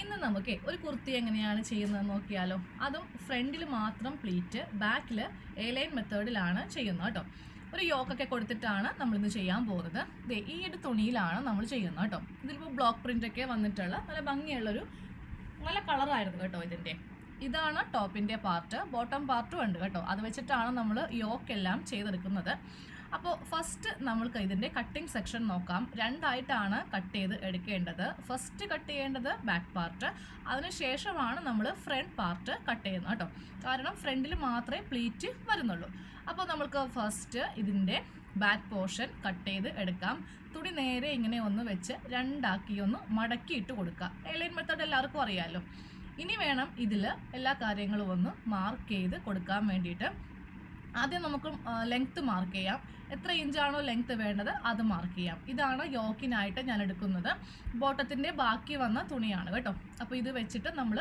ഇന്ന് നമുക്ക് ഒരു കുർത്തി എങ്ങനെയാണ് ചെയ്യുന്നത് നോക്കിയാലോ. അതും ഫ്രണ്ടിൽ മാത്രം പ്ലീറ്റ് ബാക്കിൽ എ ലൈൻ മെത്തേഡിലാണ് ചെയ്യുന്നത് കേട്ടോ. ഒരു യോക്കൊക്കെ കൊടുത്തിട്ടാണ് നമ്മളിന്ന് ചെയ്യാൻ പോകുന്നത്. ദേ ഈ ഒരു തുണിയിലാണ് നമ്മൾ ചെയ്യുന്നത് കേട്ടോ. ഇതിലിപ്പോൾ ബ്ലോക്ക് പ്രിന്റൊക്കെ വന്നിട്ടുള്ള നല്ല ഭംഗിയുള്ളൊരു നല്ല കളറായിരുന്നു കേട്ടോ ഇതിന്റെ ഇതാണ് ടോപ്പിന്റെ പാർട്ട് ബോട്ടം പാർട്ടും ഉണ്ട് കേട്ടോ. അത് വെച്ചിട്ടാണ് നമ്മൾ യോക്കെല്ലാം ചെയ്തെടുക്കുന്നത്. അപ്പോൾ ഫസ്റ്റ് നമ്മൾക്ക് ഇതിന്റെ കട്ടിംഗ് സെക്ഷൻ നോക്കാം. രണ്ടായിട്ടാണ് കട്ട് ചെയ്ത് എടുക്കേണ്ടത്. ഫസ്റ്റ് കട്ട് ചെയ്യേണ്ടത് ബാക്ക് പാർട്ട് അതിനുശേഷമാണ് നമ്മൾ ഫ്രണ്ട് പാർട്ട് കട്ട് ചെയ്യുന്നത് കേട്ടോ. കാരണം ഫ്രണ്ടിൽ മാത്രമേ പ്ലീറ്റ് വരുന്നുള്ളൂ. അപ്പോൾ നമ്മൾക്ക് ഫസ്റ്റ് ഇതിന്റെ ബാക്ക് പോർഷൻ കട്ട് ചെയ്ത് എടുക്കാം. തുണി നേരെ ഇങ്ങനെ ഒന്ന് വെച്ച് രണ്ടാക്കി ഒന്ന് മടക്കിയിട്ട് കൊടുക്കുക എലൈൻ മെത്തേഡ് എല്ലാവർക്കും അറിയാമല്ലോ ഇനി വേണം ഇതിൽ എല്ലാ കാര്യങ്ങളും ഒന്ന് മാർക്ക് ചെയ്ത് കൊടുക്കാൻ വേണ്ടിയിട്ട്. ആദ്യം നമുക്ക് ലെങ്ത്ത് മാർക്ക് ചെയ്യാം. എത്ര ഇഞ്ചാണോ ലെങ്ത്ത് വേണ്ടത് അത് മാർക്ക് ചെയ്യാം. ഇതാണ് യോക്കിനായിട്ട് ഞാൻ എടുക്കുന്നത്. ബോട്ടത്തിന്റെ ബാക്കി വന്ന തുണിയാണ് കേട്ടോ. അപ്പോൾ ഇത് വെച്ചിട്ട് നമ്മൾ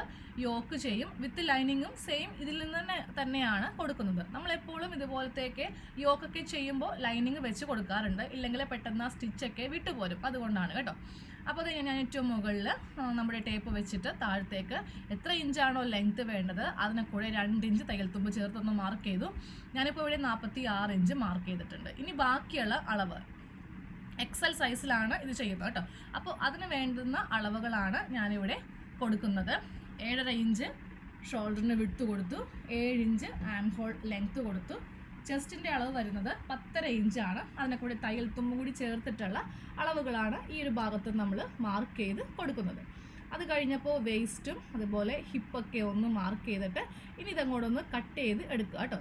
യോക്ക് ചെയ്യും. വിത്ത് ലൈനിങ്ങും സെയിം ഇതിൽ നിന്ന് തന്നെ തന്നെയാണ് കൊടുക്കുന്നത്. നമ്മൾ എപ്പോഴും ഇതുപോലത്തേക്ക് യോക്കൊക്കെ ചെയ്യുമ്പോൾ ലൈനിങ് വെച്ച് കൊടുക്കാറുണ്ട്. ഇല്ലെങ്കിൽ പെട്ടെന്ന് ആ സ്റ്റിച്ചൊക്കെ വിട്ടുപോരും. അതുകൊണ്ടാണ് കേട്ടോ. അപ്പോൾ അത് ഞാൻ ഏറ്റവും മുകളിൽ നമ്മുടെ ടേപ്പ് വെച്ചിട്ട് താഴത്തേക്ക് എത്ര ഇഞ്ചാണോ ലെങ്ത്ത് വേണ്ടത് അതിനെ കൂടെ രണ്ട് ഇഞ്ച് തയ്യൽ തുമ്പ് ചേർത്തൊന്ന് മാർക്ക് ചെയ്തു. ഞാനിപ്പോൾ ഇവിടെ നാൽപ്പത്തി ആറ് ഇഞ്ച് മാർക്ക് ചെയ്തിട്ടുണ്ട്. ഇനി ബാക്കിയുള്ള അളവ്. എക്സൽ സൈസിലാണ് ഇത് ചെയ്യുന്നത് കേട്ടോ. അപ്പോൾ അതിന് വേണ്ടുന്ന അളവുകളാണ് ഞാനിവിടെ കൊടുക്കുന്നത്. ഏഴര ഇഞ്ച് ഷോൾഡറിന് വിട്ട് കൊടുത്തു ഏഴ് ഇഞ്ച് ആം ഹോൾ ലെങ്ത്ത് കൊടുത്തു. ചെസ്റ്റിന്റെ അളവ് വരുന്നത് പത്തര ഇഞ്ചാണ് അതിനെ കൂടി തയ്യൽ തുമ്പും കൂടി ചേർത്തിട്ടുള്ള അളവുകളാണ് ഈ ഒരു ഭാഗത്ത് നമ്മൾ മാർക്ക് ചെയ്ത് കൊടുക്കുന്നത്. അത് കഴിഞ്ഞപ്പോൾ വേസ്റ്റും അതുപോലെ ഹിപ്പൊക്കെ ഒന്ന് മാർക്ക് ചെയ്തിട്ട് ഇനി ഇതങ്ങോട്ടൊന്ന് കട്ട് ചെയ്ത് എടുക്കുക കേട്ടോ.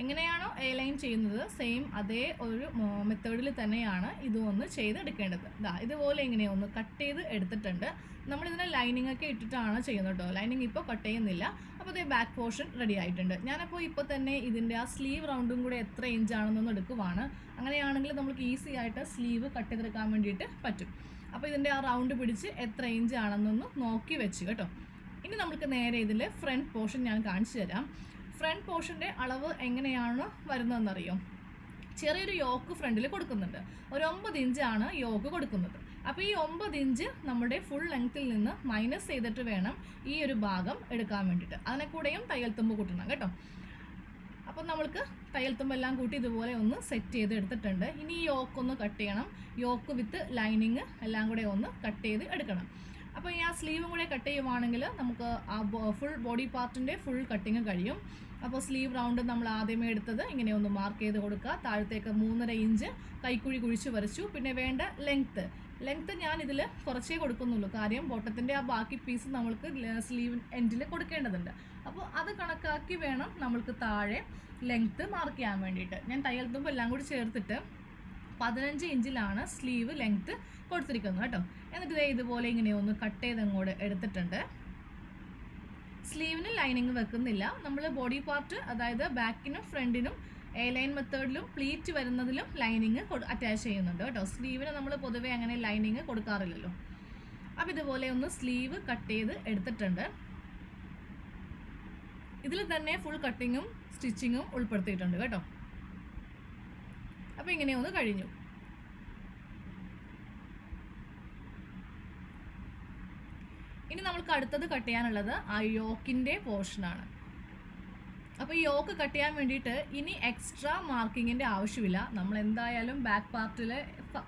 എങ്ങനെയാണോ എ ലൈൻ ചെയ്യുന്നത് സെയിം അതേ ഒരു മെത്തേഡിൽ തന്നെയാണ് ഇതും ഒന്ന് ചെയ്തെടുക്കേണ്ടത്. ഇതാ ഇതുപോലെ ഇങ്ങനെ ഒന്ന് കട്ട് ചെയ്ത് എടുത്തിട്ടുണ്ട്. നമ്മളിതിനെ ലൈനിങ് ഒക്കെ ഇട്ടിട്ടാണ് ചെയ്യുന്നത് കേട്ടോ ലൈനിങ് ഇപ്പോൾ കട്ട് ചെയ്യുന്നില്ല. അപ്പോൾ ഇതേ ബാക്ക് പോർഷൻ റെഡി ആയിട്ടുണ്ട്. ഞാനപ്പോൾ ഇപ്പോൾ തന്നെ ഇതിന്റെ ആ സ്ലീവ് റൗണ്ടും കൂടെ എത്ര ഇഞ്ച് ആണെന്നൊന്ന് എടുക്കുവാണ്. അങ്ങനെയാണെങ്കിൽ നമുക്ക് ഈസി ആയിട്ട് സ്ലീവ് കട്ട് ചെയ്തെടുക്കാൻ വേണ്ടിയിട്ട് പറ്റും. അപ്പോൾ ഇതിന്റെ ആ റൗണ്ട് പിടിച്ച് എത്ര ഇഞ്ച് ആണെന്നൊന്ന് നോക്കി വെച്ച് കേട്ടോ. ഇനി നമുക്ക് നേരെ ഇതിൽ ഫ്രണ്ട് പോർഷൻ ഞാൻ കാണിച്ചു തരാം. ഫ്രണ്ട് പോർഷന്റെ അളവ് എങ്ങനെയാണ് വരുന്നതെന്നറിയോ? ചെറിയൊരു യോക്ക് ഫ്രണ്ടിൽ കൊടുക്കുന്നുണ്ട്. ഒരു ഒമ്പത് ഇഞ്ചാണ് യോക്ക് കൊടുക്കുന്നത്. അപ്പോൾ ഈ ഒമ്പത് ഇഞ്ച് നമ്മുടെ ഫുൾ ലെങ്ത്തിൽ നിന്ന് മൈനസ് ചെയ്തിട്ട് വേണം ഈ ഒരു ഭാഗം എടുക്കാൻ വേണ്ടിയിട്ട്. അതിനെ കൂടെയും തയ്യൽ തുമ്പ് കൂട്ടണം കേട്ടോ. അപ്പം നമ്മൾക്ക് തയ്യൽ തുമ്പെല്ലാം കൂട്ടി ഇതുപോലെ ഒന്ന് സെറ്റ് ചെയ്ത് എടുത്തിട്ടുണ്ട്. ഇനി ഈ യോക്ക് ഒന്ന് കട്ട് ചെയ്യണം. യോക്ക് വിത്ത് ലൈനിങ് എല്ലാം കൂടെ ഒന്ന് കട്ട് ചെയ്ത് എടുക്കണം. അപ്പോൾ ഈ ആ സ്ലീവും കൂടെ കട്ട് ചെയ്യുവാണെങ്കിൽ നമുക്ക് ആ ഫുൾ ബോഡി പാർട്ടിന്റെ ഫുൾ കട്ടിങ് കഴിയും. അപ്പോൾ സ്ലീവ് റൗണ്ട് നമ്മൾ ആദ്യമേ എടുത്തത് ഇങ്ങനെ ഒന്ന് മാർക്ക് ചെയ്ത് കൊടുക്കുക. താഴത്തേക്ക് മൂന്നര ഇഞ്ച് കൈക്കുഴി കുഴിച്ച് വരച്ചു. പിന്നെ വേണ്ട ലെങ്ത്ത് ലെങ്ത്ത് ഞാൻ ഇതിൽ കുറച്ചേ കൊടുക്കുന്നുള്ളൂ. കാര്യം ബോട്ടത്തിന്റെ ആ ബാക്കി പീസ് നമ്മൾക്ക് സ്ലീവ് എൻഡിൽ കൊടുക്കേണ്ടതുണ്ട്. അപ്പോൾ അത് കണക്കാക്കി വേണം നമ്മൾക്ക് താഴെ ലെങ്ത്ത് മാർക്ക് ചെയ്യാൻ വേണ്ടിയിട്ട്. ഞാൻ തയ്യൽ തുമ്പ് എല്ലാം കൂടി ചേർത്തിട്ട് പതിനഞ്ച് ഇഞ്ചിലാണ് സ്ലീവ് ലെങ്ത്ത് കൊടുത്തിരിക്കുന്നത് കേട്ടോ. എന്നിട്ട് ഇതേ ഇതുപോലെ ഇങ്ങനെ ഒന്ന് കട്ട് ചെയ്ത് അങ്ങോട്ട് എടുത്തിട്ടുണ്ട്. സ്ലീവിന് ലൈനിങ് വെക്കുന്നില്ല. നമ്മൾ ബോഡി പാർട്ട് അതായത് ബാക്കിനും ഫ്രണ്ടിനും എ ലൈൻ മെത്തേഡിലും പ്ലീറ്റ് വരുന്നതിലും ലൈനിങ് അറ്റാച്ച് ചെയ്യുന്നുണ്ട് കേട്ടോ. സ്ലീവിന് നമ്മൾ പൊതുവേ അങ്ങനെ ലൈനിങ് കൊടുക്കാറില്ലല്ലോ. അപ്പോൾ ഇതുപോലെ ഒന്ന് സ്ലീവ് കട്ട് ചെയ്ത് എടുത്തിട്ടുണ്ട്. ഇതിൽ തന്നെ ഫുൾ കട്ടിങ്ങും സ്റ്റിച്ചിങ്ങും ഉൾപ്പെടുത്തിയിട്ടുണ്ട് കേട്ടോ. അപ്പോൾ ഇങ്ങനെ ഒന്ന് കഴിഞ്ഞു. ഇനി നമ്മൾക്ക് അടുത്തത് കട്ട് ചെയ്യാനുള്ളത് ആ യോക്കിന്റെ പോർഷനാണ് അപ്പോൾ ഈ യോക്ക് കട്ട് ചെയ്യാൻ വേണ്ടിയിട്ട് ഇനി എക്സ്ട്രാ മാർക്കിങ്ങിന്റെ ആവശ്യമില്ല. നമ്മൾ എന്തായാലും ബാക്ക് പാർട്ടിൽ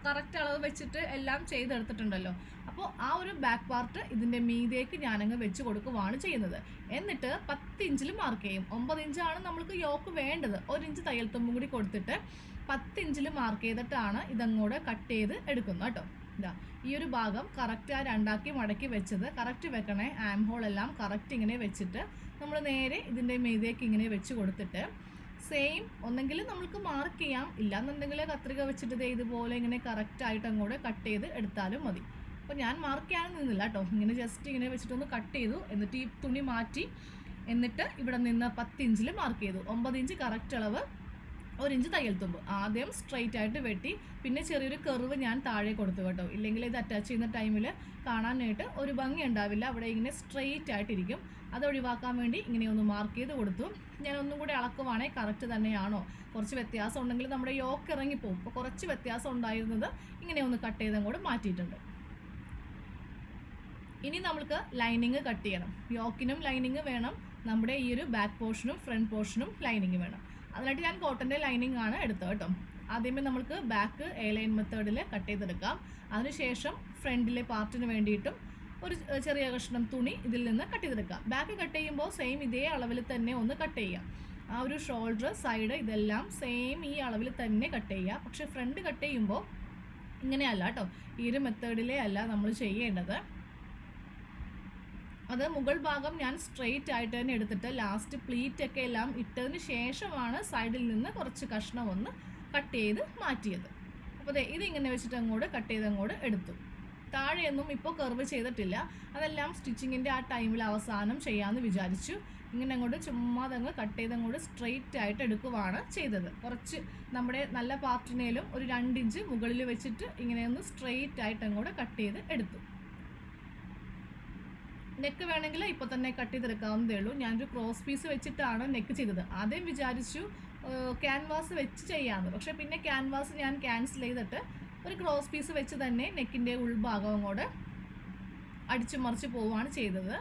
കറക്റ്റ് അളവ് വെച്ചിട്ട് എല്ലാം ചെയ്തെടുത്തിട്ടുണ്ടല്ലോ. അപ്പോൾ ആ ഒരു ബാക്ക് പാർട്ട് ഇതിന്റെ മീതേക്ക് ഞാനങ്ങ് വെച്ച് കൊടുക്കുവാണ് ചെയ്യുന്നത്. എന്നിട്ട് പത്ത് ഇഞ്ചിൽ മാർക്ക് ചെയ്യും. ഒമ്പത് ഇഞ്ചാണ് നമ്മൾക്ക് യോക്ക് വേണ്ടത്. ഒരു ഇഞ്ച് തയ്യൽ തുമ്പും കൂടി കൊടുത്തിട്ട് പത്ത് ഇഞ്ചിൽ മാർക്ക് ചെയ്തിട്ടാണ് ഇതങ്ങോട്ട് കട്ട് ചെയ്ത് എടുക്കുന്നത് കേട്ടോ. ഇതാ ഈ ഒരു ഭാഗം കറക്റ്റ് ആ രണ്ടാക്കി മടക്കി വെച്ചത്. കറക്റ്റ് വെക്കണേ ആം ഹോൾ എല്ലാം കറക്റ്റ് ഇങ്ങനെ വെച്ചിട്ട് നമ്മൾ നേരെ ഇതിന്റെ മീതേക്ക് ഇങ്ങനെ വെച്ച് കൊടുത്തിട്ട് സെയിം ഒന്നെങ്കിൽ നമുക്ക് മാർക്ക് ചെയ്യാം. ഇല്ലാന്നുണ്ടെങ്കിൽ കത്രിക വെച്ചിട്ട് ഇത് ഇതുപോലെ ഇങ്ങനെ കറക്റ്റ് ആയിട്ട് അങ്ങോട്ട് കട്ട് ചെയ്ത് എടുത്താലും മതി. അപ്പോൾ ഞാൻ മാർക്ക് ചെയ്യാൻ നിന്നില്ല കേട്ടോ ഇങ്ങനെ ജസ്റ്റ് ഇങ്ങനെ വെച്ചിട്ടൊന്ന് കട്ട് ചെയ്തു. എന്നിട്ട് ഈ തുണി മാറ്റി. എന്നിട്ട് ഇവിടെ നിന്ന് പത്ത് ഇഞ്ചിൽ മാർക്ക് ചെയ്തു. ഒമ്പത് ഇഞ്ച് കറക്റ്റ് അളവ് ഒരു ഇഞ്ച് തയ്യൽ തുമ്പ് ആദ്യം സ്ട്രെയിറ്റ് ആയിട്ട് വെട്ടി പിന്നെ ചെറിയൊരു കെറിവ് ഞാൻ താഴെ കൊടുത്തു കേട്ടോ. ഇല്ലെങ്കിൽ ഇത് അറ്റാച്ച് ചെയ്യുന്ന ടൈമിൽ കാണാനായിട്ട് ഒരു ഭംഗി ഉണ്ടാവില്ല. അവിടെ ഇങ്ങനെ സ്ട്രെയിറ്റ് ആയിട്ടിരിക്കും. അത് ഒഴിവാക്കാൻ വേണ്ടി ഇങ്ങനെ ഒന്ന് മാർക്ക് ചെയ്ത് കൊടുത്തു. ഞാൻ ഒന്നും കൂടി അളക്കുവാണെങ്കിൽ കറക്റ്റ് തന്നെയാണോ? കുറച്ച് വ്യത്യാസം ഉണ്ടെങ്കിൽ നമ്മുടെ യോക്ക് ഇറങ്ങിപ്പോവും. അപ്പോൾ കുറച്ച് വ്യത്യാസം ഉണ്ടായിരുന്നത് ഇങ്ങനെ ഒന്ന് കട്ട് ചെയ്തും കൂടെ മാറ്റിയിട്ടുണ്ട്. ഇനി നമ്മൾക്ക് ലൈനിങ് കട്ട് ചെയ്യണം. യോക്കിനും ലൈനിങ് വേണം. നമ്മുടെ ഈ ഒരു ബാക്ക് പോർഷനും ഫ്രണ്ട് പോർഷനും ലൈനിങ് വേണം. അതിനായിട്ട് ഞാൻ കോട്ടന്റെ ലൈനിങ് ആണ് എടുത്തത് കേട്ടോ. ആദ്യമേ നമുക്ക് ബാക്ക് എ ലൈൻ മെത്തേഡിൽ കട്ട് ചെയ്തെടുക്കാം. അതിനുശേഷം ഫ്രണ്ടിലെ പാർട്ടിന് വേണ്ടിയിട്ടും ഒരു ചെറിയ കഷ്ണം തുണി ഇതിൽ നിന്ന് കട്ട് ചെയ്തെടുക്കാം. ബാക്ക് കട്ട് ചെയ്യുമ്പോൾ സെയിം ഇതേ അളവിൽ തന്നെ ഒന്ന് കട്ട് ചെയ്യാം. ആ ഒരു ഷോൾഡർ സൈഡ് ഇതെല്ലാം സെയിം ഈ അളവിൽ തന്നെ കട്ട് ചെയ്യുക പക്ഷേ ഫ്രണ്ട് കട്ട് ചെയ്യുമ്പോൾ ഇങ്ങനെയല്ല കേട്ടോ. ഈ ഒരു മെത്തേഡിലേ അല്ല നമ്മൾ ചെയ്യേണ്ടത്. അത് മുകൾ ഭാഗം ഞാൻ സ്ട്രെയിറ്റ് ആയിട്ട് തന്നെ എടുത്തിട്ട് ലാസ്റ്റ് പ്ലീറ്റ് ഒക്കെ എല്ലാം ഇട്ടതിന് ശേഷമാണ് സൈഡിൽ നിന്ന് കുറച്ച് കഷ്ണം ഒന്ന് കട്ട് ചെയ്ത് മാറ്റിയത്. അപ്പോൾ അതെ ഇതിങ്ങനെ വെച്ചിട്ട് അങ്ങോട്ട് കട്ട് ചെയ്ത് അങ്ങോട്ട് എടുത്തു. താഴെയൊന്നും ഇപ്പോൾ കർവ് ചെയ്തിട്ടില്ല. അതെല്ലാം സ്റ്റിച്ചിങ്ങിന്റെ ആ ടൈമിൽ അവസാനം ചെയ്യാമെന്ന് വിചാരിച്ചു. ഇങ്ങനെ അങ്ങോട്ട് ചുമ്മാതങ്ങ് കട്ട് ചെയ്ത് അങ്ങോട്ട് സ്ട്രെയിറ്റ് ആയിട്ട് എടുക്കുവാണ് ചെയ്തത്. കുറച്ച് നമ്മുടെ നല്ല പാർട്ടിനേലും ഒരു രണ്ടിഞ്ച് മുകളിൽ വെച്ചിട്ട് ഇങ്ങനെ ഒന്ന് സ്ട്രെയിറ്റ് ആയിട്ട് അങ്ങോട്ട് കട്ട് ചെയ്ത് എടുത്തു. നെക്ക് വേണമെങ്കിൽ ഇപ്പോൾ തന്നെ കട്ട് ചെയ്തെടുക്കാവുന്നതേ ഉള്ളൂ. ഞാനൊരു ക്രോസ് പീസ് വെച്ചിട്ടാണ് നെക്ക് ചെയ്തത്. ആദ്യം വിചാരിച്ചു ക്യാൻവാസ് വെച്ച് ചെയ്യാമെന്ന് പക്ഷേ പിന്നെ ക്യാൻവാസ് ഞാൻ ക്യാൻസൽ ചെയ്തിട്ട് ഒരു ക്രോസ് പീസ് വെച്ച് തന്നെ നെക്കിന്റെ ഉൾഭാഗവും കൂടെ അടിച്ചു മറിച്ച് പോവുകയാണ് ചെയ്തത്.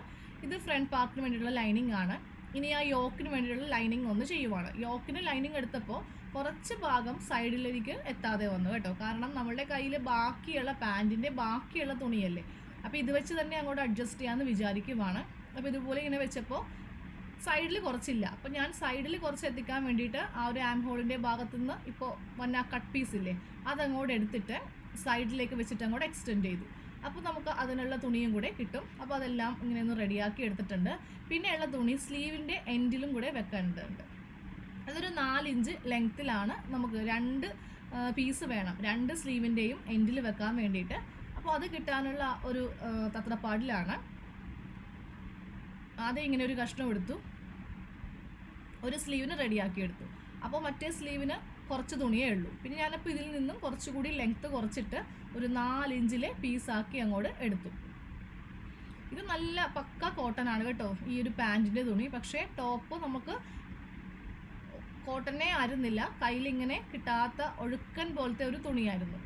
ഇത് ഫ്രണ്ട് പാർട്ടിന് വേണ്ടിയിട്ടുള്ള ലൈനിങ് ആണ്. ഇനി ആ യോക്കിന് വേണ്ടിയിട്ടുള്ള ലൈനിങ് ഒന്ന് ചെയ്യുവാണ്. യോക്കിന് ലൈനിങ് എടുത്തപ്പോൾ കുറച്ച് ഭാഗം സൈഡിലേക്ക് എത്താതെ വന്നു കേട്ടോ. കാരണം നമ്മളുടെ കയ്യിൽ ബാക്കിയുള്ള പാന്റിന്റെ ബാക്കിയുള്ള തുണിയല്ലേ അപ്പോൾ ഇത് വെച്ച് തന്നെ അങ്ങോട്ട് അഡ്ജസ്റ്റ് ചെയ്യാമെന്ന് വിചാരിക്കുവാണ്. അപ്പോൾ ഇതുപോലെ ഇങ്ങനെ വെച്ചപ്പോൾ സൈഡിൽ കുറച്ചില്ല. അപ്പോൾ ഞാൻ സൈഡിൽ കുറച്ച് എത്തിക്കാൻ വേണ്ടിയിട്ട് ആ ഒരു ആം ഹോളിന്റെ ഭാഗത്തു നിന്ന് ഇപ്പോൾ വന്ന ആ കട്ട് പീസ് ഇല്ലേ അതങ്ങോട്ട് എടുത്തിട്ട് സൈഡിലേക്ക് വെച്ചിട്ട് അങ്ങോട്ട് എക്സ്റ്റെൻഡ് ചെയ്തു. അപ്പോൾ നമുക്ക് അതിനുള്ള തുണിയും കൂടെ കിട്ടും. അപ്പോൾ അതെല്ലാം ഇങ്ങനെ ഒന്ന് റെഡിയാക്കി എടുത്തിട്ടുണ്ട്. പിന്നെയുള്ള തുണി സ്ലീവിന്റെ എൻഡിലും കൂടെ വെക്കേണ്ടതുണ്ട് അതൊരു നാലിഞ്ച് ലെങ്ത്തിലാണ് നമുക്ക് രണ്ട് പീസ് വേണം. രണ്ട് സ്ലീവിന്റെയും എൻഡിൽ വെക്കാൻ വേണ്ടിയിട്ട് അപ്പോൾ അത് കിട്ടാനുള്ള ഒരു തത്രപ്പാടിലാണ്. ആദ്യം ഇങ്ങനെ ഒരു കഷ്ണം എടുത്തു. ഒരു സ്ലീവിന് റെഡിയാക്കി എടുത്തു. അപ്പോൾ മറ്റേ സ്ലീവിന് കുറച്ച് തുണിയേ ഉള്ളൂ. പിന്നെ ഞാനപ്പോൾ ഇതിൽ നിന്നും കുറച്ചുകൂടി ലെങ്ത്ത് കുറച്ചിട്ട് ഒരു നാലിഞ്ചിലെ പീസാക്കി അങ്ങോട്ട് എടുത്തു. ഇത് നല്ല പക്ക കോട്ടൺ ആണ് കേട്ടോ ഈ ഒരു പാന്റിന്റെ തുണി. പക്ഷേ ടോപ്പ് നമുക്ക് കോട്ടനെ ആയിരുന്നില്ല കയ്യിലിങ്ങനെ കിട്ടാത്ത ഒഴുക്കൻ പോലത്തെ ഒരു തുണിയായിരുന്നു.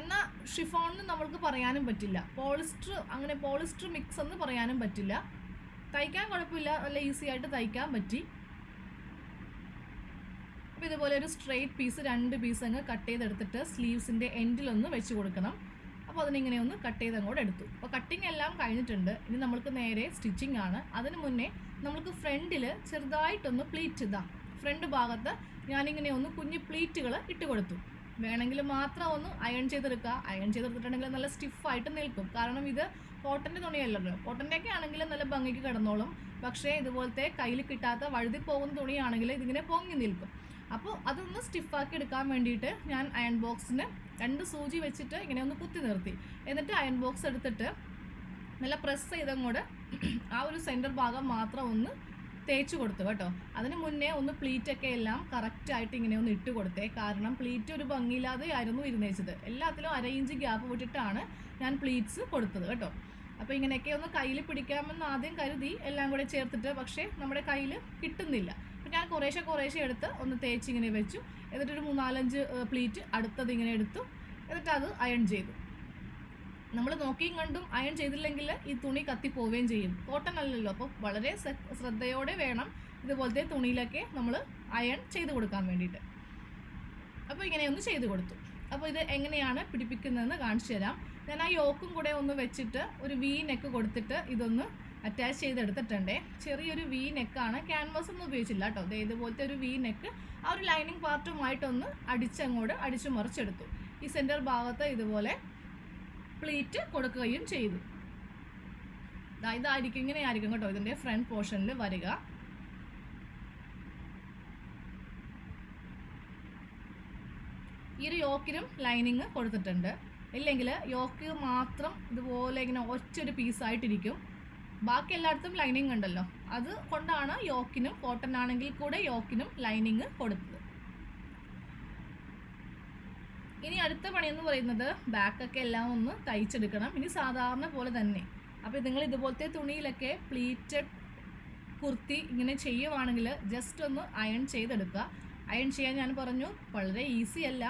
എന്നാൽ ഷിഫോണിന് നമ്മൾക്ക് പറയാനും പറ്റില്ല. പോളിസ്റ്റർ അങ്ങനെ പോളിസ്റ്റർ മിക്സ് എന്ന് പറയാനും പറ്റില്ല. തയ്ക്കാൻ കുഴപ്പമില്ല. നല്ല ഈസി ആയിട്ട് തയ്ക്കാൻ പറ്റി. അപ്പോൾ ഇതുപോലെ ഒരു സ്ട്രെയിറ്റ് പീസ് രണ്ട് പീസ് അങ്ങ് കട്ട് ചെയ്തെടുത്തിട്ട് സ്ലീവ്സിന്റെ എൻഡിലൊന്ന് വെച്ച് കൊടുക്കണം. അപ്പോൾ അതിനിങ്ങനെ ഒന്ന് കട്ട് ചെയ്ത് അങ്ങോട്ട് എടുത്തു. അപ്പോൾ കട്ടിങ് എല്ലാം കഴിഞ്ഞിട്ടുണ്ട്. ഇനി നമ്മൾക്ക് നേരെ സ്റ്റിച്ചിങ് ആണ്. അതിന് മുന്നേ നമ്മൾക്ക് ഫ്രണ്ടിൽ ചെറുതായിട്ടൊന്ന് പ്ലീറ്റ് ഇതാം. ഫ്രണ്ട് ഭാഗത്ത് ഞാനിങ്ങനെ ഒന്ന് കുഞ്ഞ് പ്ലീറ്റുകൾ ഇട്ട് കൊടുത്തു. വേണമെങ്കിൽ മാത്രം ഒന്ന് അയൺ ചെയ്തെടുക്കുക. അയൺ ചെയ്തെടുത്തിട്ടുണ്ടെങ്കിൽ നല്ല സ്റ്റിഫായിട്ട് നിൽക്കും. കാരണം ഇത് കോട്ടന്റെ തുണിയല്ലല്ലോ. കോട്ടന്റെ ഒക്കെ ആണെങ്കിൽ നല്ല ഭംഗിക്ക് കിടന്നോളും. പക്ഷേ ഇതുപോലത്തെ കയ്യിൽ കിട്ടാത്ത വഴുതി പോകുന്ന തുണിയാണെങ്കിൽ ഇതിങ്ങനെ പൊങ്ങി നിൽക്കും. അപ്പോൾ അതൊന്ന് സ്റ്റിഫാക്കി എടുക്കാൻ വേണ്ടിയിട്ട് ഞാൻ അയൺ ബോക്സിന് രണ്ട് സൂചി വെച്ചിട്ട് ഇങ്ങനെ ഒന്ന് കുത്തി നിർത്തി. എന്നിട്ട് അയൺ ബോക്സ് എടുത്തിട്ട് നല്ല പ്രസ് ചെയ്തങ്ങോട്ട് ആ ഒരു സെന്റർ ഭാഗം മാത്രം ഒന്ന് തേച്ച് കൊടുത്തു കേട്ടോ. അതിന് മുന്നേ ഒന്ന് പ്ലീറ്റൊക്കെ എല്ലാം കറക്റ്റായിട്ട് ഇങ്ങനെ ഒന്ന് ഇട്ട് കൊടുത്തേ. കാരണം പ്ലീറ്റ് ഒരു ഭംഗിയില്ലാതെ ആയിരുന്നു ഇരുന്നേച്ചത് എല്ലാത്തിലും അര ഇഞ്ച് ഗ്യാപ്പ് വിട്ടിട്ടാണ് ഞാൻ പ്ലീറ്റ്സ് കൊടുത്തത് കേട്ടോ. അപ്പോൾ ഇങ്ങനെയൊക്കെ ഒന്ന് കയ്യിൽ പിടിക്കാമെന്ന് ആദ്യം കരുതി എല്ലാം കൂടെ ചേർത്തിട്ട് പക്ഷേ നമ്മുടെ കയ്യിൽ കിട്ടുന്നില്ല. അപ്പോൾ ഞാൻ കുറേശ്ശെ കുറേശ്ശെ എടുത്ത് ഒന്ന് തേച്ച് ഇങ്ങനെ വെച്ചു. എന്നിട്ടൊരു മൂന്നാലഞ്ച് പ്ലീറ്റ് അടുത്തത് ഇങ്ങനെ എടുത്തു. എന്നിട്ട് അത് അയൺ ചെയ്തു. നമ്മൾ നോക്കിയും കണ്ടും അയൺ ചെയ്തില്ലെങ്കിൽ ഈ തുണി കത്തിപ്പോവുകയും ചെയ്യും. കോട്ടൺ അല്ലല്ലോ അപ്പോൾ വളരെ ശ്രദ്ധയോടെ വേണം ഇതുപോലത്തെ തുണിയിലൊക്കെ നമ്മൾ അയൺ ചെയ്ത് കൊടുക്കാൻ വേണ്ടിയിട്ട്. അപ്പോൾ ഇങ്ങനെ ഒന്ന് ചെയ്ത് കൊടുത്തു. അപ്പോൾ ഇത് എങ്ങനെയാണ് പിടിപ്പിക്കുന്നതെന്ന് കാണിച്ചു തരാം. ഞാൻ ആ യോക്കും കൂടെ ഒന്ന് വെച്ചിട്ട് ഒരു വി നെക്ക് കൊടുത്തിട്ട് ഇതൊന്ന് അറ്റാച്ച് ചെയ്തെടുത്തിട്ടുണ്ടേ. ചെറിയൊരു വി നെക്കാണ് ക്യാൻവാസ് ഒന്നും ഉപയോഗിച്ചില്ല കേട്ടോ. ദേ ഇതുപോലത്തെ ഒരു വി നെക്ക് ആ ഒരു ലൈനിങ് പാർട്ടുമായിട്ടൊന്ന് അടിച്ചങ്ങോട്ട് അടിച്ചു മറിച്ചെടുത്തു ഈ സെന്റർ ഭാഗത്ത് ഇതുപോലെ പ്ലീറ്റ് കൊടുക്കുകയും ചെയ്തു. ഇതായിരിക്കും ഇങ്ങനെ ആയിരിക്കും കേട്ടോ ഇതിന്റെ ഫ്രണ്ട് പോർഷനിൽ വരിക. ഈ ഒരു യോക്കിനും ലൈനിങ് കൊടുത്തിട്ടുണ്ട്. ഇല്ലെങ്കിൽ യോക്ക് മാത്രം ഇതുപോലെ ഇങ്ങനെ ഒറ്റൊരു പീസായിട്ടിരിക്കും ബാക്കി എല്ലായിടത്തും ലൈനിങ് ഉണ്ടല്ലോ. അത് കൊണ്ടാണ് യോക്കിനും കോട്ടൺ ആണെങ്കിൽ കൂടെ യോക്കിനും ലൈനിങ് കൊടുത്തത്. ഇനി അടുത്ത പണിയെന്ന് പറയുന്നത് ബാക്കൊക്കെ എല്ലാം ഒന്ന് തയ്ച്ചെടുക്കണം. ഇനി സാധാരണ പോലെ തന്നെ. അപ്പോൾ നിങ്ങൾ ഇതുപോലത്തെ തുണിയിലൊക്കെ പ്ലീറ്റഡ് കുർത്തി ഇങ്ങനെ ചെയ്യുവാണെങ്കിൽ ജസ്റ്റ് ഒന്ന് അയൺ ചെയ്തെടുക്കുക അയൺ ചെയ്യാൻ ഞാൻ പറഞ്ഞു വളരെ ഈസി അല്ല.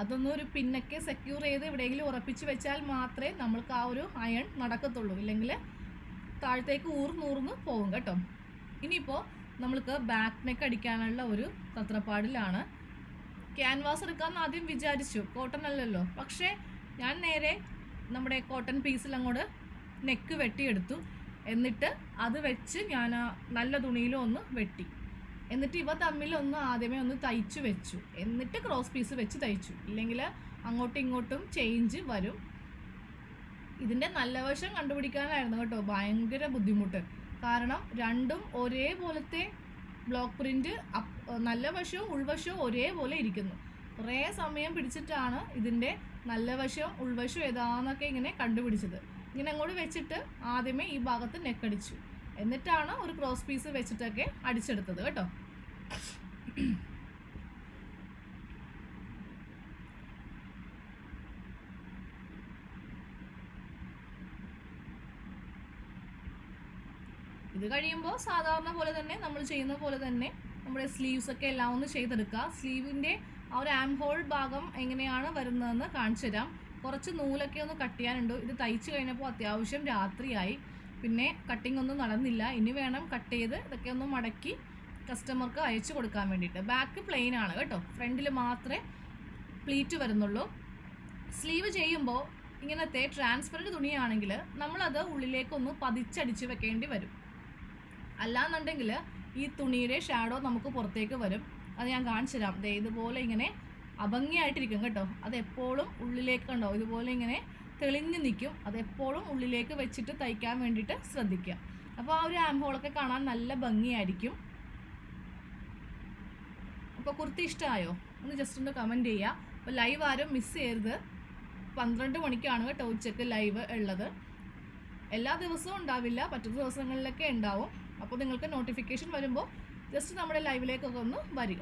അതൊന്നും ഒരു പിന്നൊക്കെ സെക്യൂർ ചെയ്ത് എവിടെയെങ്കിലും ഉറപ്പിച്ച് വെച്ചാൽ മാത്രമേ നമ്മൾക്ക് ആ ഒരു അയൺ നടക്കത്തുള്ളൂ. ഇല്ലെങ്കിൽ താഴത്തേക്ക് ഊർന്നൂർന്ന് പോകും കേട്ടോ. ഇനിയിപ്പോൾ നമ്മൾക്ക് ബാക്ക് നെക്ക് അടിക്കാനുള്ള ഒരു തത്രപ്പാടിലാണ് ക്യാൻവാസ് എടുക്കാമെന്ന് ആദ്യം വിചാരിച്ചു. കോട്ടൺ അല്ലല്ലോ. പക്ഷേ ഞാൻ നേരെ നമ്മുടെ കോട്ടൺ പീസിൽ അങ്ങോട്ട് നെക്ക് വെട്ടിയെടുത്തു. എന്നിട്ട് അത് വെച്ച് ഞാൻ ആ നല്ല തുണിയിലും ഒന്ന് വെട്ടി. എന്നിട്ട് ഇവ തമ്മിൽ ഒന്ന് ആദ്യമേ ഒന്ന് തയ്ച്ചു വെച്ചു. എന്നിട്ട് ക്രോസ് പീസ് വെച്ച് തയ്ച്ചു. ഇല്ലെങ്കിൽ അങ്ങോട്ടും ഇങ്ങോട്ടും ചേഞ്ച് വരും. ഇതിന്റെ നല്ല വശം കണ്ടുപിടിക്കാനായിരുന്നു കേട്ടോ. ഭയങ്കര ബുദ്ധിമുട്ട്. കാരണം രണ്ടും ഒരേപോലത്തെ ബ്ലോക്ക് പ്രിന്റ് നല്ല വശവും ഉൾവശവും ഒരേപോലെ ഇരിക്കുന്നു. കുറേ സമയം പിടിച്ചിട്ടാണ് ഇതിന്റെ നല്ല വശവും ഉൾവശവും ഏതാന്നൊക്കെ ഇങ്ങനെ കണ്ടുപിടിച്ചത്. ഇങ്ങനെ അങ്ങോട്ട് വെച്ചിട്ട് ആദ്യമേ ഈ ഭാഗത്ത് നെക്കടിച്ചു. എന്നിട്ടാണ് ഒരു ക്രോസ് പീസ് വെച്ചിട്ടൊക്കെ അടിച്ചെടുത്തത് കേട്ടോ. ഇത് കഴിയുമ്പോൾ സാധാരണ പോലെ തന്നെ നമ്മൾ ചെയ്യുന്ന പോലെ തന്നെ നമ്മുടെ സ്ലീവ്സ് ഒക്കെ എല്ലാം ഒന്ന് ചെയ്തെടുക്കുക. സ്ലീവിന്റെ ആ ഒരു ആം ഹോൾ ഭാഗം എങ്ങനെയാണ് വരുന്നതെന്ന് കാണിച്ചു തരാം. കുറച്ച് നൂലൊക്കെ ഒന്ന് കട്ട് ചെയ്യാനുണ്ട്. ഇത് തയ്ച്ചു കഴിഞ്ഞപ്പോൾ അത്യാവശ്യം രാത്രിയായി. പിന്നെ കട്ടിംഗ് ഒന്നും നടന്നില്ല. ഇനി വേണം കട്ട് ചെയ്ത് ഇതൊക്കെ ഒന്ന് മടക്കി കസ്റ്റമർക്ക് അയച്ചു കൊടുക്കാൻ വേണ്ടിയിട്ട്. ബാക്ക് പ്ലെയിൻ ആണ് കേട്ടോ. ഫ്രണ്ടിൽ മാത്രമേ പ്ലീറ്റ് വരുന്നുള്ളൂ. സ്ലീവ് ചെയ്യുമ്പോൾ ഇങ്ങനത്തെ ട്രാൻസ്പെറന്റ് തുണിയാണെങ്കിൽ നമ്മളത് ഉള്ളിലേക്കൊന്ന് പതിച്ചടിച്ച് വെക്കേണ്ടി വരും. അല്ലാന്നുണ്ടെങ്കിൽ ഈ തുണിയുടെ ഷാഡോ നമുക്ക് പുറത്തേക്ക് വരും. അത് ഞാൻ കാണിച്ചു തരാം. ദേ ഇതുപോലെ ഇങ്ങനെ അഭംഗിയായിട്ടിരിക്കും കേട്ടോ. അത് എപ്പോഴും ഉള്ളിലേക്ക് കണ്ടോ? ഇതുപോലെ ഇങ്ങനെ തെളിഞ്ഞു നിൽക്കും. അത് എപ്പോഴും ഉള്ളിലേക്ക് വെച്ചിട്ട് തയ്ക്കാൻ വേണ്ടിയിട്ട് ശ്രദ്ധിക്കുക. അപ്പോൾ ആ ഒരു ആംഹോളൊക്കെ കാണാൻ നല്ല ഭംഗിയായിരിക്കും. അപ്പോൾ കുർത്തി ഇഷ്ടമായോ? ഒന്ന് ജസ്റ്റ് ഒന്ന് കമന്റ് ചെയ്യുക. അപ്പോൾ ലൈവ് ആരും മിസ് ചെയ്യരുത്. പന്ത്രണ്ട് മണിക്കാണ് കേട്ടോ ഉച്ചയ്ക്ക് ലൈവ് ഉള്ളത്. എല്ലാ ദിവസവും ഉണ്ടാവില്ല. പറ്റുന്ന ദിവസങ്ങളിലൊക്കെ ഉണ്ടാവും. അപ്പോൾ നിങ്ങൾക്ക് നോട്ടിഫിക്കേഷൻ വരുമ്പോൾ ജസ്റ്റ് നമ്മുടെ ലൈവിലേക്കൊക്കെ ഒന്ന് വരിക.